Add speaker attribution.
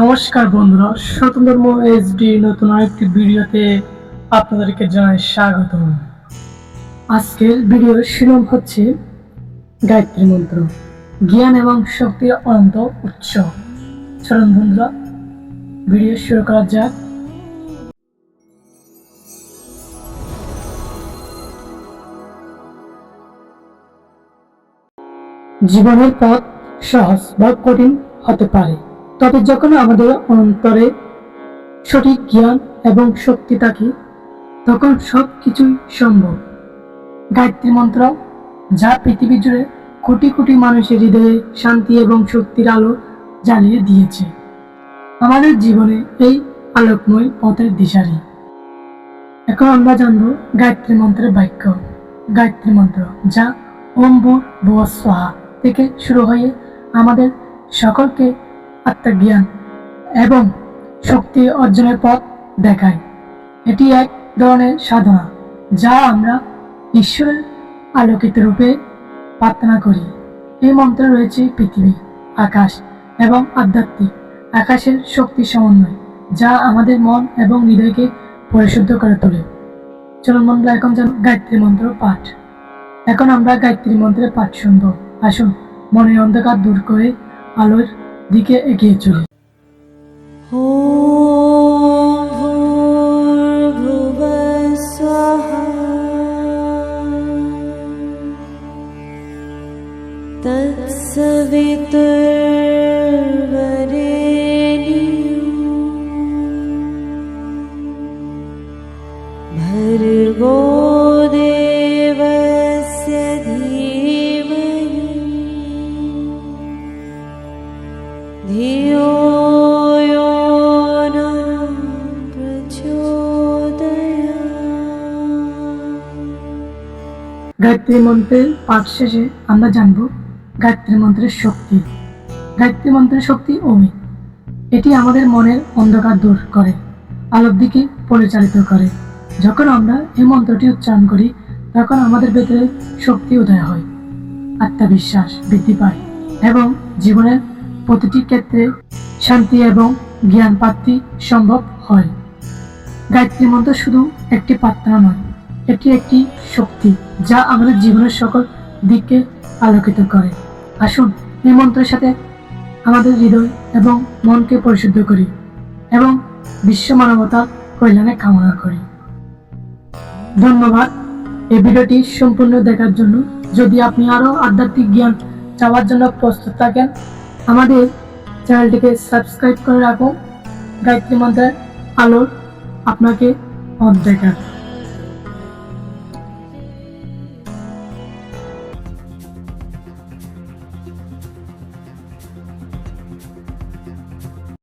Speaker 1: নমস্কার বন্ধুরা, স্বতন্ত্র এইচডি নতুন আরেকটি ভিডিওতে আপনাদেরকে জানাই স্বাগত আজকের ভিডিওর শিরোনাম হচ্ছে গায়ত্রী মন্ত্র, জ্ঞান এবং শক্তির অনন্ত উৎস। চলুন বন্ধুরা, ভিডিও শুরু করা যাক। জীবনের পথ সহজ বা কঠিন হতে পারে। তবে যখন আমাদের অন্তরে সঠিক জ্ঞান এবং শক্তি থাকে, তখন সব কিছুই সম্ভব। গায়ত্রী মন্ত্র, যা পৃথিবী জুড়ে কোটি কোটি মানুষের হৃদয়ে শান্তি এবং শক্তির আলো জ্বালিয়ে দিয়েছে। আমাদের জীবনে এই আলোকময় পথের দিশারি। এখন আমরা জানব গায়ত্রী মন্ত্রের বাক্য। গায়ত্রী মন্ত্র, যা ওম ভূর ভুবঃ থেকে শুরু হয়ে আমাদের সকলকে আত্মজ্ঞান এবং শক্তি অর্জনের পথ দেখায়। এটি এক ধরনের সাধনা যা আমরা ঈশ্বরের আলোকিত রূপে প্রার্থনা করি। এই মন্ত্রে রয়েছে পৃথিবী, আকাশ এবং আধ্যাত্মিক, আকাশের শক্তি সমন্বয় যা আমাদের মন এবং হৃদয়কে পরিশুদ্ধ করে তোলে। চলুন মন্ত্র এখন যেন গায়ত্রী মন্ত্র পাঠ। এখন আমরা গায়ত্রী মন্ত্রের পাঠ শুনব। আসুন, মনের অন্ধকার দূর করে আলোর দিকে এগিয়ে চলি
Speaker 2: ॐ
Speaker 1: গায়ত্রী মন্ত্রের পাঠ শেষে আমরা জানব গায়ত্রী মন্ত্রের শক্তি গায়ত্রী মন্ত্রের শক্তি অমিত এটি আমাদের মনের অন্ধকার দূর করে আলোর দিকে পরিচালিত করে যখন আমরা এই মন্ত্রটি উচ্চারণ করি তখন আমাদের ভেতরে শক্তি উদয় হয়। আত্মবিশ্বাস বৃদ্ধি পায় এবং জীবনের প্রতিটি ক্ষেত্রে শান্তি এবং জ্ঞান প্রাপ্তি সম্ভব হয়। গায়ত্রী মন্ত্র শুধু একটি প্রার্থনা নয়, এটি একটি শক্তি যা আমাদের জীবনের সকল দিককে আলোকিত করে। আসুন এই মন্ত্রের সাথে আমাদের হৃদয় এবং মনকে পরিশুদ্ধ করি এবং বিশ্ব মানবতা কল্যাণে কামনা করি। ধন্যবাদ। এই ভিডিওটি সম্পূর্ণ দেখার জন্য যদি আপনি আরও আধ্যাত্মিক জ্ঞান চাওয়ার জন্য প্রস্তুত থাকেন আমাদের চ্যানেলটিকে সাবস্ক্রাইব করে রাখুন। গায়ত্রী মন্ত্রের আলোর আপনাকে পথ দেখার